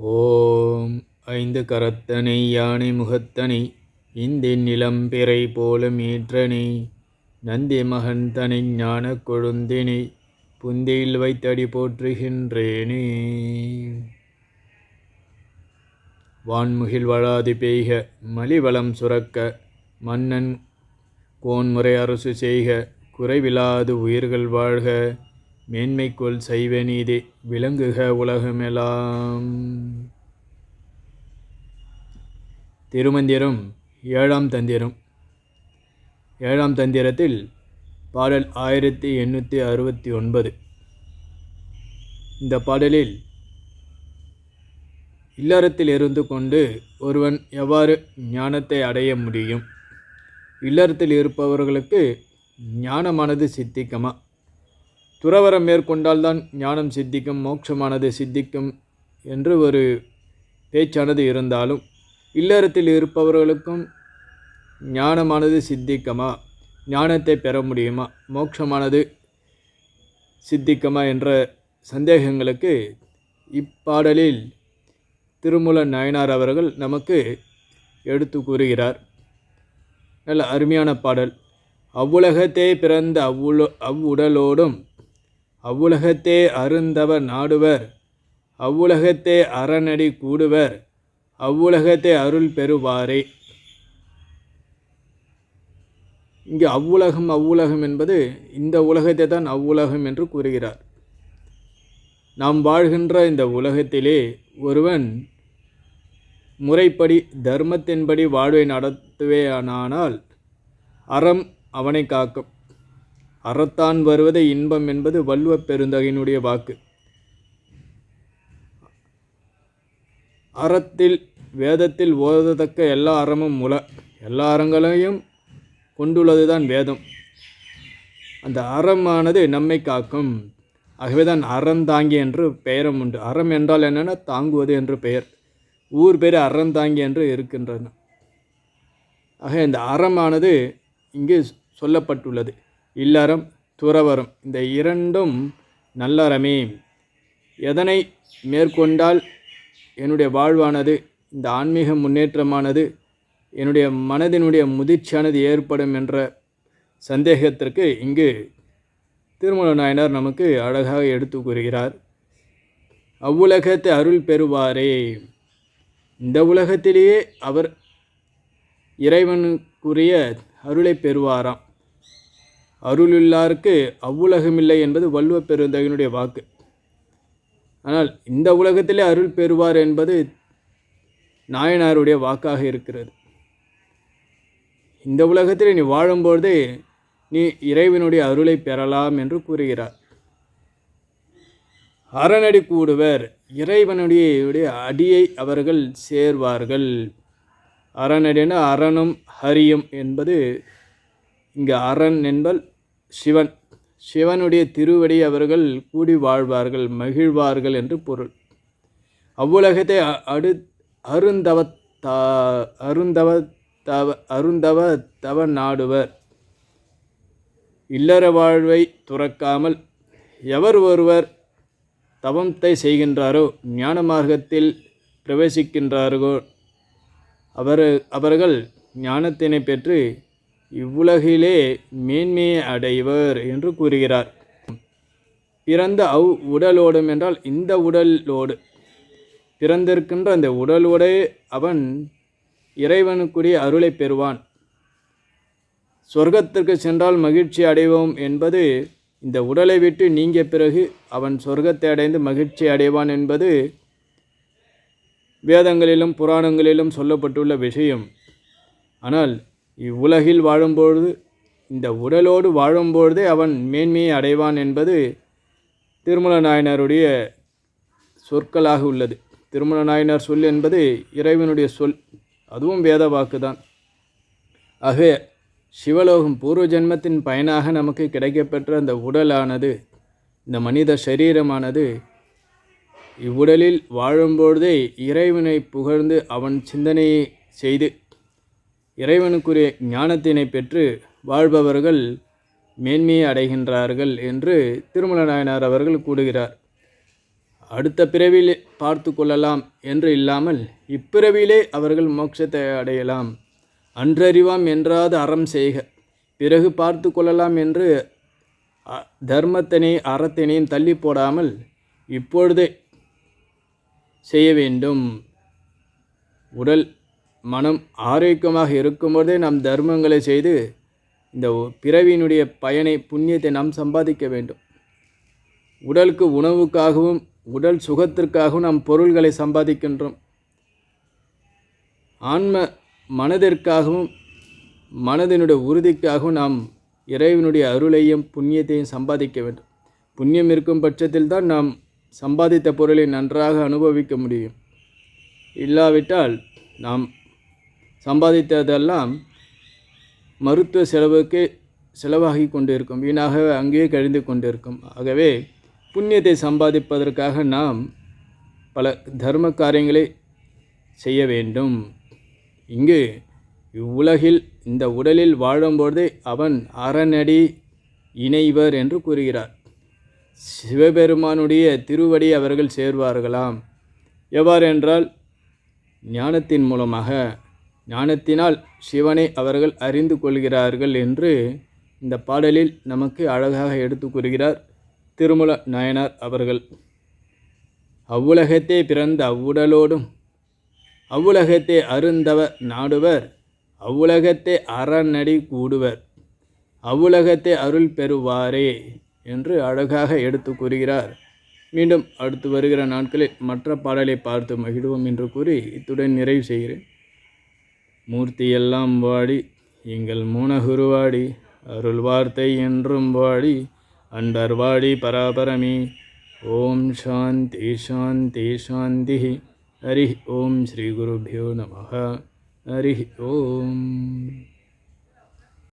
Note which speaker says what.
Speaker 1: ஓம் ஐந்து கரத்தனை யானை முகத்தனை இந்தின் நிலம்பிறை போல மீற்றனை நந்தி மகன் தனி ஞான கொழுந்தினை புந்தியில் வைத்தடி போற்றுகின்றேனே. வான்முகில் வளாதி பெய்க மலிவளம் சுரக்க மன்னன் கோன்முறை அரசு செய்க குறைவிலாது உயிர்கள் வாழ்க. மேன்மைக்குள் சைவ நீதி விளங்குக உலகமெல்லாம் திருமந்திரம் ஏழாம் தந்திரம். ஏழாம் தந்திரத்தில் பாடல் ஆயிரத்தி எண்ணூற்றி அறுபத்தி ஒன்பது. இந்த பாடலில் இல்லறத்தில் இருந்து கொண்டு ஒருவன் எவ்வாறு ஞானத்தை அடைய முடியும்? இல்லறத்தில் இருப்பவர்களுக்கு ஞானமானது சித்திக்கமாக துறவரம் மேற்கொண்டால்தான் ஞானம் சித்திக்கும் மோட்சமானது சித்திக்கும் என்று ஒரு பேச்சானது இருந்தாலும் இல்லறத்தில் இருப்பவர்களுக்கும் ஞானமானது சித்திக்கமா? ஞானத்தை பெற முடியுமா? மோட்சமானது சித்திக்கமா? என்ற சந்தேகங்களுக்கு இப்பாடலில் திருமூல நயனார் அவர்கள் நமக்கு எடுத்து கூறுகிறார். நல்ல அருமையான பாடல். அவ்வுலகத்தே பிறந்த அவ்வுல அவ்வுடலோடும் அவ்வுலகத்தே அருந்தவர் நாடுவர். அவ்வுலகத்தே அறநடி கூடுவர். அவ்வுலகத்தே அருள் பெறுவாரே. இங்கு அவ்வுலகம் அவ்வுலகம் என்பது இந்த உலகத்தை தான் அவ்வுலகம் என்று கூறுகிறார். நாம் வாழ்கின்ற இந்த உலகத்திலே ஒருவன் முறைப்படி தர்மத்தின்படி வாழ்வை நடத்துவேயானால் அறம் அவனை காக்கும். அறத்தான் வருவதை இன்பம் என்பது வள்ளுவ பெருந்தகையினுடைய வாக்கு. அறத்தில் வேதத்தில் ஓதத்தக்க எல்லா அறமும் முல எல்லா அறங்களையும் கொண்டுள்ளது தான் வேதம். அந்த அறமானது நம்மை காக்கும். ஆகவே தான் அறந்தாங்கி என்று பெயரும் உண்டு. அறம் என்றால் என்னென்னா தாங்குவது என்று பெயர். ஊர் பேர் அறந்தாங்கி என்று இருக்கின்றன. ஆக இந்த அறமானது இங்கு சொல்லப்பட்டுள்ளது. இல்லறம் துறவரும். இந்த இரண்டும் நல்லறமே. எதனை மேற்கொண்டால் என்னுடைய வாழ்வானது இந்த ஆன்மீக முன்னேற்றமானது என்னுடைய மனதினுடைய முதிர்ச்சியானது ஏற்படும் என்ற சந்தேகத்திற்கு இங்கு திருமண நாயனார் நமக்கு அழகாக எடுத்து கூறுகிறார். அவ்வுலகத்தை அருள் பெறுவாரே. இந்த உலகத்திலேயே அவர் இறைவனுக்குரிய அருளை பெறுவாராம். அருளில்லாருக்கு அவ்வுலகமில்லை என்பது வள்ளுவ பெருந்தகையினுடைய வாக்கு. ஆனால் இந்த உலகத்திலே அருள் பெறுவார் என்பது நாயனாருடைய வாக்காக இருக்கிறது. இந்த உலகத்தில் நீ வாழும்போது நீ இறைவனுடைய அருளை பெறலாம் என்று கூறுகிறார். அறநடி கூடுவர் இறைவனுடைய அடியை அவர்கள் சேர்வார்கள். அறநடின அறனும் ஹரியும் என்பது இங்கு அரண் என்பல் சிவன். சிவனுடைய திருவடி அவர்கள் கூடி வாழ்வார்கள் மகிழ்வார்கள் என்று பொருள். அவ்வுலகத்தை அடு அருந்தவ த அருந்தவ தவ அருந்தவ தவ நாடுவர் இல்லற வாழ்வை துறக்காமல் எவர் ஒருவர் தவத்தை செய்கின்றாரோ ஞான மார்க்கத்தில் பிரவேசிக்கின்றார்களோ அவர் அவர்கள் ஞானத்தினை பெற்று இவ்வுலகிலே மேன்மையை அடைவர் என்று கூறுகிறார். பிறந்த அவ் உடலோடும் என்றால் இந்த உடலோடு. பிறந்திருக்கின்ற அந்த உடலோடு அவன் இறைவனுக்குரிய அருளை பெறுவான். சொர்க்கத்திற்கு சென்றால் மகிழ்ச்சி அடைவோம் என்பது இந்த உடலை விட்டு நீங்கிய பிறகு அவன் சொர்க்கத்தை அடைந்து மகிழ்ச்சி அடைவான் என்பது வேதங்களிலும் புராணங்களிலும் சொல்லப்பட்டுள்ள விஷயம். ஆனால் இவ்வுலகில் வாழும்பொழுது இந்த உடலோடு வாழும்பொழுதே அவன் மேன்மையை அடைவான் என்பது திருமல நாயனாருடைய சொற்களாக உள்ளது. திருமல நாயனார் சொல் என்பது இறைவனுடைய சொல் அதுவும் வேத வாக்கு தான் ஆகவே சிவலோகம் பூர்வ ஜென்மத்தின் பயனாக நமக்கு கிடைக்கப்பெற்ற அந்த உடலானது இந்த மனித சரீரமானது இவ்வுடலில் வாழும்பொழுதே இறைவனை புகழ்ந்து அவன் சிந்தனையை செய்து இறைவனுக்குரிய ஞானத்தினை பெற்று வாழ்பவர்கள் மேன்மையை அடைகின்றார்கள் என்று திருமல நாயனார் அவர்கள் கூடுகிறார் அடுத்த பிறவியில் பார்த்து கொள்ளலாம் என்று இல்லாமல் இப்பிறவியிலே அவர்கள் மோட்சத்தை அடையலாம். அன்றறிவாம் என்றாது அறம் செய்க. பிறகு பார்த்து கொள்ளலாம் என்று தர்மத்தினை அறத்தினையும் தள்ளி போடாமல் இப்பொழுதே செய்ய வேண்டும். உடல் மனம் ஆரோக்கியமாக இருக்கும்போதே நாம் தர்மங்களை செய்து இந்த பிறவியினுடைய பயனை புண்ணியத்தை நாம் சம்பாதிக்க வேண்டும். உடலுக்கு உணவுக்காகவும் உடல் சுகத்திற்காகவும் நாம் பொருள்களை சம்பாதிக்கின்றோம். ஆன்ம மனதிற்காகவும் மனதினுடைய உறுதிக்காகவும் நாம் இறைவனுடைய அருளையும் புண்ணியத்தையும் சம்பாதிக்க வேண்டும். புண்ணியம் இருக்கும் பட்சத்தில் தான் நாம் சம்பாதித்த பொருளை நன்றாக அனுபவிக்க முடியும். இல்லாவிட்டால் நாம் சம்பாதித்ததெல்லாம் மருத்துவ செலவுக்கு செலவாகி கொண்டிருக்கும். வீணாக அங்கேயே கழிந்து கொண்டிருக்கும். ஆகவே புண்ணியத்தை சம்பாதிப்பதற்காக நாம் பல தர்ம காரியங்களை செய்ய வேண்டும். இங்கு இவ்வுலகில் இந்த உடலில் வாழும்பொழுதே அவன் அறநடி இணைவர் என்று கூறுகிறார். சிவபெருமானுடைய திருவடி அவர்கள் சேர்வார்களாம். எவ்வாறென்றால் ஞானத்தின் மூலமாக ஞானத்தினால் சிவனை அவர்கள் அறிந்து கொள்கிறார்கள் என்று இந்த பாடலில் நமக்கு அழகாக எடுத்து கூறுகிறார் திருமல நாயனார் அவர்கள். அவ்வுலகத்தே பிறந்த அவ்வுடலோடும் அவ்வுலகத்தே அருந்தவர் நாடுவர் அவ்வுலகத்தே அறநடி கூடுவர் அவ்வுலகத்தை அருள் பெறுவாரே என்று அழகாக எடுத்து கூறுகிறார். மீண்டும் அடுத்து வருகிற நாட்களில் மற்ற பாடலை பார்த்து மகிழ்வோம் என்று கூறி இத்துடன் நிறைவு செய்கிறேன். மூர்த்தியெல்லாம் வாடி எங்கள் மூனகுருவாடி அருள் வார்த்தை என்றும் வாடி அன்பர் வாடி பராபரமே. ஓம் சாந்தி சாந்தி சாந்தி. ஹரி ஓம் ஸ்ரீ குருபியோ நம ஹரி ஓம்.